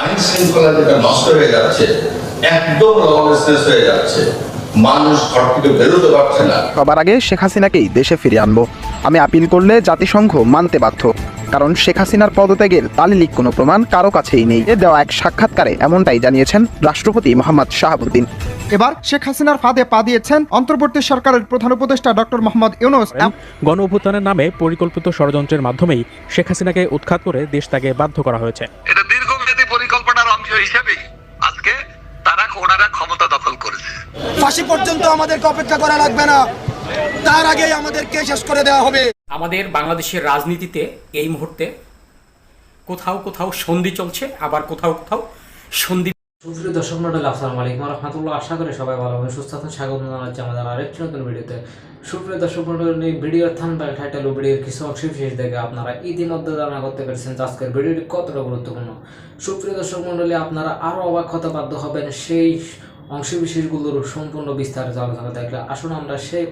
আইন শৃঙ্খলা যেটা নষ্ট হয়ে যাচ্ছে একদম লবলেসনেস হয়ে যাচ্ছে। মানুষ ঘর থেকে বেরোতে পারছে না। সবার আগে শেখ হাসিনাকেই দেশে ফিরিয়ে আনব। আমি আপিল করলে জাতিসংঘ মানতে বাধ্য। কারণ শেখ হাসিনার পদত্যাগের তালিলিক কোনো প্রমাণ কারও কাছেই নেই। এ দেওয়া এক সাক্ষাৎকারে এমনটাই জানিয়েছেন রাষ্ট্রপতি মোহাম্মদ শাহাবুদ্দিন। এবার শেখ হাসিনার ফাঁদে পা দিয়েছেন অন্তর্বর্তী সরকারের প্রধান উপদেষ্টা ডক্টর মোহাম্মদ ইউনুস। গণ অভ্যুত্থানের নামে পরিকল্পিত ষড়যন্ত্রের মাধ্যমেই শেখ হাসিনাকে উৎখাত করে দেশ ত্যাগে বাধ্য করা হয়েছে। এটা অংশ হিসেবেই আজকে তারা ওনারা ক্ষমতা দখল করেছে। ফাঁসি পর্যন্ত আমাদেরকে অপেক্ষা করা লাগবে না। তার আগেই আমাদেরকে শেষ করে দেওয়া হবে। আমাদের বাংলাদেশের রাজনীতিতে এই মুহূর্তে কোথাও কোথাও সন্ধি চলছে আবার কোথাও কোথাও সন্ধি সুপ্রিয় দর্শক মন্ডলী, আসসালামু আলাইকুম রহমতুল্লাহ। আশা করি সবাই ভালো হবে সুস্থ আছেন। স্বাগত জানাচ্ছি আমাদের আরেকটি নতুন ভিডিওতে। সুপ্রিয় দর্শক মন্ডলী ভিডিওর থাম্বনেল টাইটেল ও ভিডিওর কিছু অংশ বিশেষ দেখে আপনারা ইতিমধ্যে ধারণা করতে পেরেছেন আজকের ভিডিওটি কতটা গুরুত্বপূর্ণ। সুপ্রিয় দর্শক মন্ডলী, আপনারা আরও অবাক হতে বাধ্য হবেন সেই অংশ বিশেষগুলোর সম্পূর্ণ বিস্তারিত আলোচনা দেখলে। আসুন আমরা সেই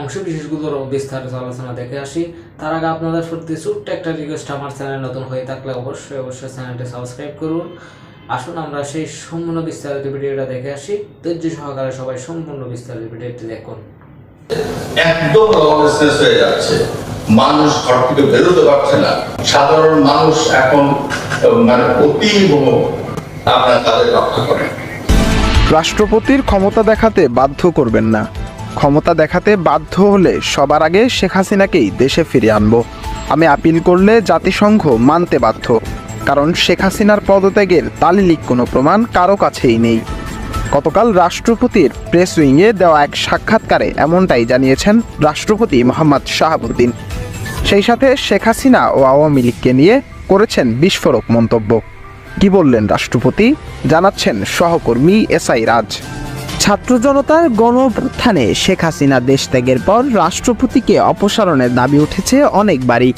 অংশ বিশেষগুলোর বিস্তারিত আলোচনা দেখে আসি। তার আগে আপনাদের প্রতি ছোট্ট একটা রিকোয়েস্ট আমার চ্যানেল নতুন হয়ে থাকলে অবশ্যই অবশ্যই চ্যানেলটি সাবস্ক্রাইব করুন। আসুন আমরা সেই সম্পূর্ণ বিস্তারিত ভিডিওটা দেখে আসি। ধৈর্য সহকারে সবাই সম্পূর্ণ বিস্তারিত ভিডিওটি দেখুন। একদম লবলেসনেস হয়ে যাচ্ছে। মানুষ ঘর থেকে বেরোতে পারছে না। সাধারণ মানুষ এখন মানে অতীব আপনার তাদের রক্ষা করেন। রাষ্ট্রপতির ক্ষমতা দেখাতে বাধ্য করবেন না। ক্ষমতা দেখাতে বাধ্য হলে সবার আগে শেখ হাসিনাকেই দেশে ফিরিয়ে আনব। আমি আপিল করলে জাতিসংঘ মানতে বাধ্য। কারণ শেখ হাসিনার পদত্যাগের তালিলিক কোনো প্রমাণ কারও কাছেই নেই। গতকাল রাষ্ট্রপতির প্রেস উইংয়ে দেওয়া এক সাক্ষাৎকারে এমনটাই জানিয়েছেন রাষ্ট্রপতি মোহাম্মদ শাহাবুদ্দিন। সেই সাথে শেখ হাসিনা ও আওয়ামী লীগকে নিয়ে করেছেন বিস্ফোরক মন্তব্য। কি বললেন রাষ্ট্রপতি? জানাচ্ছেন সহকর্মী এসআই রাজ। ছাত্র জনতার গণ শেখ হাসিনা দেশ ত্যাগের পর রাষ্ট্রপতিকে অপসারণের দাবি উঠেছে অনেকবারই।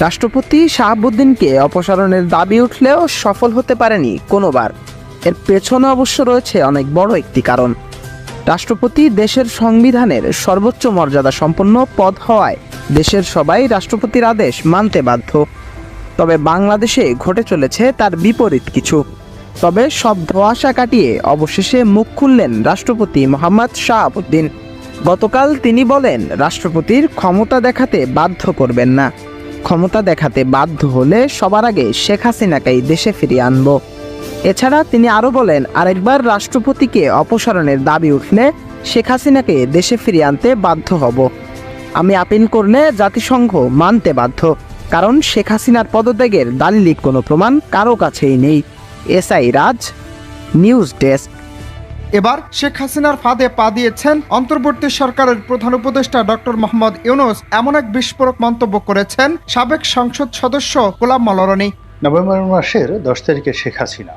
রাষ্ট্রপতি শাহাবুদ্দিনকে অপসারণের দাবি উঠলেও সফল হতে পারেনি কোনোবার। এর পেছনে অবশ্য রয়েছে অনেক বড় একটি কারণ। রাষ্ট্রপতি দেশের সংবিধানের সর্বোচ্চ মর্যাদা সম্পন্ন পদ হওয়ায় দেশের সবাই রাষ্ট্রপতির আদেশ মানতে বাধ্য। তবে বাংলাদেশে ঘটে চলেছে তার বিপরীত কিছু। তবে সব ধোঁয়াশা কাটিয়ে অবশেষে মুখ খুললেন রাষ্ট্রপতি মোহাম্মদ শাহাবুদ্দিন। গতকাল তিনি বলেন, রাষ্ট্রপতির ক্ষমতা দেখাতে বাধ্য করবেন না। ক্ষমতা দেখাতে বাধ্য হলে সবার আগে শেখ হাসিনাকেই দেশে ফিরিয়ে আনব। এছাড়া তিনি আরও বলেন, আরেকবার রাষ্ট্রপতিকে অপসারণের দাবি উঠলে শেখ হাসিনাকে দেশে ফিরিয়ে আনতে বাধ্য হব। আমি আপিল করলে জাতিসংঘ মানতে বাধ্য, কারণ শেখ হাসিনার পদত্যাগের দালিলিক কোনো প্রমাণ কারও কাছেই নেই। SI Raj, news desk. এবার শেখ হাসিনার ফাঁদে পা দিয়েছেন অন্তর্বর্তী সরকারের প্রধান উপদেষ্টা ডক্টর মোহাম্মদ ইউনুস। এমন এক বিস্ফোরক মন্তব্য করেছেন সাবেক সংসদ সদস্য গোলাম মলরনি। নভেম্বর মাসের দশ তারিখে শেখ হাসিনা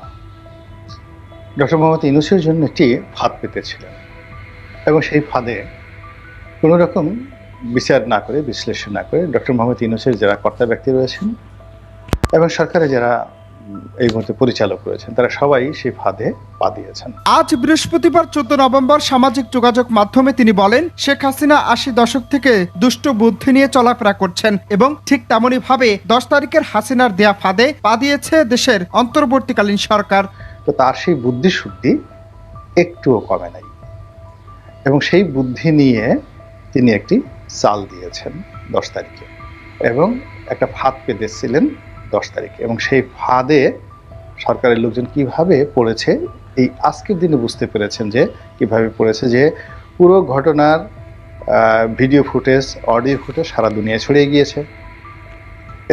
ডক্টর মোহাম্মদ ইউনুসের জন্য একটি ফাঁদ পেতেছিলেন এবং সেই ফাঁদে কোনো রকম বিচার না করে, বিশ্লেষণ না করে ডক্টর মোহাম্মদ ইউনুসের যারা কর্তা ব্যক্তি রয়েছেন এবং সরকারে যারা এই মুহূর্তে পরিচালক রয়েছেন। তারা সবাই সেই ফাঁদে পা দিয়েছেন। আজ বৃহস্পতিবার চোদ্দ নভেম্বর সামাজিক যোগাযোগ মাধ্যমে তিনি বলেন শেখ হাসিনা আশি দশক থেকে দুষ্ট বুদ্ধি নিয়ে চলাফেরা করছেন এবং ঠিক তেমনি ভাবে দশ তারিখের হাসিনার দেয়া ফাঁদে পা দিয়েছে দেশের অন্তর্বর্তীকালীন সরকার। তো তার সেই বুদ্ধিশুদ্ধি একটুও কমে নাই। এবং সেই বুদ্ধি নিয়ে তিনি একটি চাল দিয়েছেন দশ তারিখে। এবং একটা ফাঁদ পেতেছিলেন দশ তারিখে। এবং সেই ফাঁদে সরকারের লোকজন কীভাবে পড়েছে, এই আজকের দিনে বুঝতে পেরেছেন যে কীভাবে পড়েছে যে পুরো ঘটনার ভিডিও ফুটেজ, অডিও ফুটেজ সারা দুনিয়া ছড়িয়ে গিয়েছে।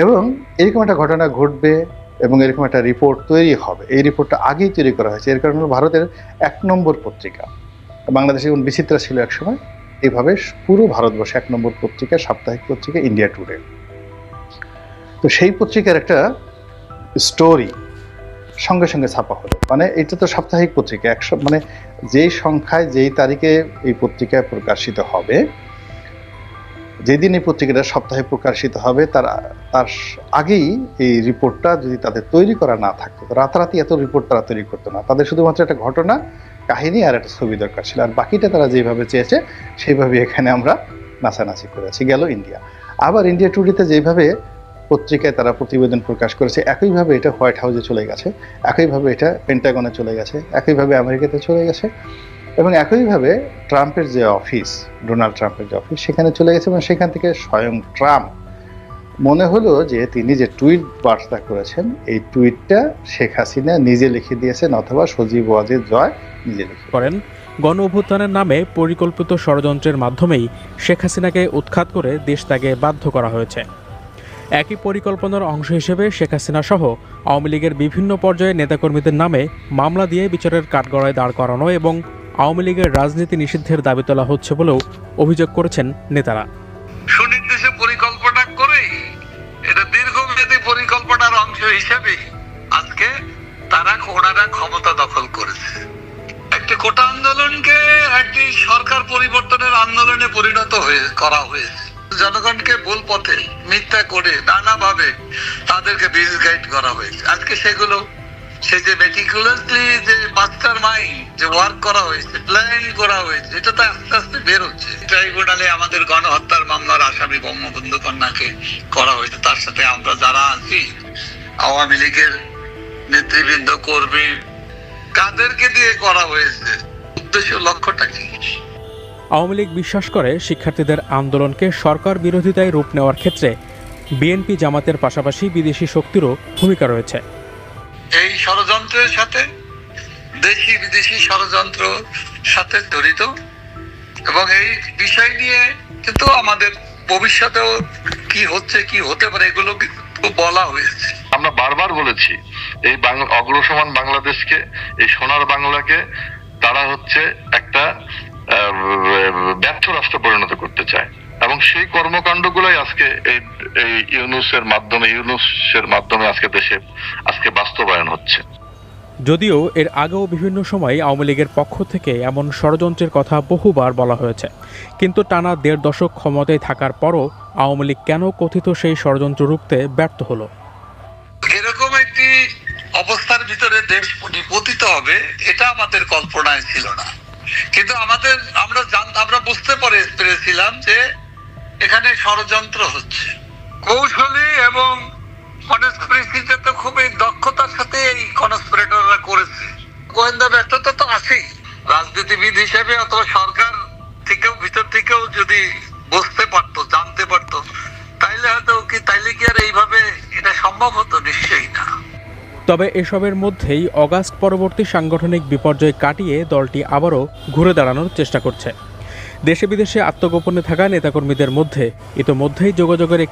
এবং এরকম একটা ঘটনা ঘটবে এবং এরকম একটা রিপোর্ট তৈরি হবে। এই রিপোর্টটা আগেই তৈরি করা হয়েছে। এর কারণ হলো ভারতের এক নম্বর পত্রিকা। বাংলাদেশে যেমন বিচিত্রা ছিল একসময় এইভাবে পুরো ভারতবর্ষে এক নম্বর পত্রিকা, সাপ্তাহিক পত্রিকা, ইন্ডিয়া টুডে। তো সেই পত্রিকার একটা স্টোরি সঙ্গে সঙ্গে ছাপা হলো। মানে এটা তো সাপ্তাহিক পত্রিকা, একশো মানে যেই সংখ্যায়, যেই তারিখে এই পত্রিকায় প্রকাশিত হবে, যেদিন এই পত্রিকাটা সপ্তাহে প্রকাশিত হবে, তার তার আগেই এই রিপোর্টটা যদি তাদের তৈরি করা না থাকতো রাতারাতি এত রিপোর্ট তারা তৈরি করতো না। তাদের শুধুমাত্র একটা ঘটনা, কাহিনী আর একটা ছবি দরকার ছিল। আর বাকিটা তারা যেভাবে চেয়েছে সেইভাবে এখানে আমরা নাচানাচি করেছি গেল ইন্ডিয়া। আবার ইন্ডিয়া টুডিতে যেভাবে পত্রিকায় তারা প্রতিবেদন প্রকাশ করেছে। একইভাবে এটা হোয়াইট হাউসে চলে গেছে, একইভাবে এটা পেন্টাগনে চলে গেছে, একইভাবে আমেরিকাতে চলে গেছে এবং একইভাবে ট্রাম্পের যে অফিস, ডোনাল্ড ট্রাম্পের যে অফিস, সেখানে চলে গেছে এবং সেখান থেকে স্বয়ং ট্রাম্প। মনে হলো যে তিনি যে টুইট বার্তা করেছেন, এই টুইটটা শেখ হাসিনা নিজে লিখে দিয়েছেন অথবা সজীব ওয়াজেদ জয় নিজে লিখে করেন, গণ অভ্যুত্থানের নামে পরিকল্পিত ষড়যন্ত্রের মাধ্যমেই শেখ হাসিনাকে উৎখাত করে দেশ ত্যাগে বাধ্য করা হয়েছে। একই পরিকল্পনার অংশ হিসেবে শেখ হাসিনা সহ আওয়ামী লীগের বিভিন্ন পর্যায়ে নেতাকর্মীদের নামে মামলা দিয়ে বিচারের কাঠগড়ায় দাঁড় করানো এবং আওয়ামী লীগের রাজনীতি নিষিদ্ধের দাবি তোলা হচ্ছে বলেও অভিযোগ করেছেন নেতারা। পরিকল্পনার অংশ হিসেবে আজকে তারা ওনারা ক্ষমতা দখল করেছে। একটি কোটা আন্দোলনকে একটি সরকার পরিবর্তনের আন্দোলনে পরিণত হয়ে করা হয়েছে। জনগণকে ভুল পথে মিথ্যা করে নানাভাবে তাদেরকে বিজ গাইড করা হয়েছে। আজকে সেগুলো সে যে মেটিকুলাসলি যে মাস্টার মাইন্ড যে ওয়ার্ক করা হয়েছে প্ল্যান করা হয়েছে, এটা তো আস্তে আস্তে বের হচ্ছে। ট্রাইব্যুনালে আমাদের গণহত্যার মামলার আসামি বঙ্গবন্ধু কন্যাকে করা হয়েছে। তার সাথে আমরা যারা আছি, আওয়ামী লীগের নেতৃবৃন্দ, কর্মী, কাদেরকে দিয়ে করা হয়েছে। উদ্দেশ্য লক্ষ্যটা কি? আওয়ামী লীগ বিশ্বাস করে শিক্ষার্থীদের আন্দোলনকে সরকার বিরোধিতায় রূপ নেওয়ার ক্ষেত্রে বিএনপি জামাতের পাশাপাশি বিদেশি শক্তিরও ভূমিকা রয়েছে। এই ষড়যন্ত্রের সাথে দেশি বিদেশি ষড়যন্ত্র সাথে জড়িত এবং এই বিষয় নিয়ে কিন্তু আমাদের ভবিষ্যতেও কি হচ্ছে কি হতে পারে এগুলো কিন্তু বলা হয়েছে। আমরা বারবার বলেছি এই বাং- অগ্রসমান বাংলাদেশকে এই সোনার বাংলাকে তারা হচ্ছে একটা ব্যর্থ রাষ্ট্র পরিণত করতে চায়। এবং সেই কর্মকাণ্ডগুলোই আজকে এই ইউনুসের মাধ্যমে ইউনুসের মাধ্যমে আজকে দেশে আজকে বাস্তবায়ন হচ্ছে। যদিও এর আগেও বিভিন্ন সময় আওয়ামী লীগের পক্ষ থেকে এমন ষড়যন্ত্রের কথা বহুবার বলা হয়েছে। কিন্তু টানা দেড় দশক ক্ষমতায় থাকার পরও আওয়ামী লীগ কেন কথিত সেই ষড়যন্ত্র রুখতে ব্যর্থ হলো? এরকম একটি অবস্থার ভিতরে দেশ নিপতিত হবে এটা আমাদের কল্পনায় ছিল না। কিন্তু আমাদের আমরা জান- আমরা বুঝতে পারে পেরেছিলাম যে এখানে ষড়যন্ত্র হচ্ছে। কৌশলী এবং কনস্পিরেসিটা তো খুবই দক্ষতার সাথে এই কনস্পিরেটররা করেছে। গোয়েন্দা ব্যর্থতা তো আছেই। রাজনীতিবিদ হিসেবে অথবা সরকার থেকেও ভিতর থেকেও যদি বুঝতে পারতো জানতে পারতো তাইলে হয়তো কি তাইলে কি আর এইভাবে এটা সম্ভব হতো? নিশ্চয়ই। তবে এসবের মধ্যেই অগাস্ট পরবর্তী সাংগঠনিক বিপর্যয় কাটিয়ে দলটি আবারও ঘুরে দাঁড়ানোর চেষ্টা করছে। দেশে বিদেশে আত্মগোপনে থাকা নেতাকর্মীদের মধ্যে ইতোমধ্যেই যোগাযোগের